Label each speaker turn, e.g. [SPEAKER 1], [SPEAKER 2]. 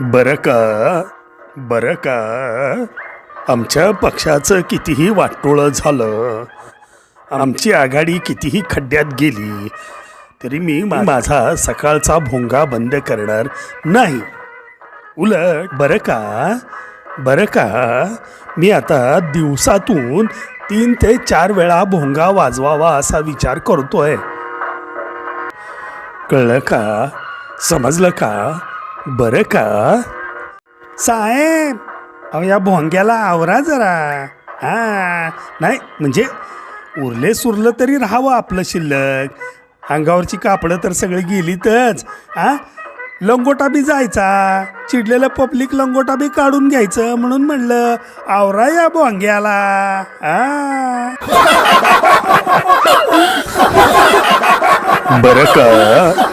[SPEAKER 1] बरं का बरं का आमच्या पक्षाचं कितीही वाटोळं झालं आमची आघाडी कितीही खड्ड्यात गेली तरी मी माझा सकाळचा भोंगा बंद करणार नाही. उलट बरं का बरं का मी आता दिवसातून तीन ते चार वेळा भोंगा वाजवावा असा विचार करतोय. कळलं का? समजलं का? बरं का? साहेब अहो या भोंग्याला आवरा जरा. हा नाही म्हणजे उरले सुरलं तरी राहावं आपलं शिल्लक. अंगावरची कापडं तर सगळी गेलीतच. हा लंगोटा बी जायचा. चिडलेलं पब्लिक लंगोटा बी काढून घ्यायचं म्हणून म्हणलं आवरा या भोंग्याला. हा. बरं का?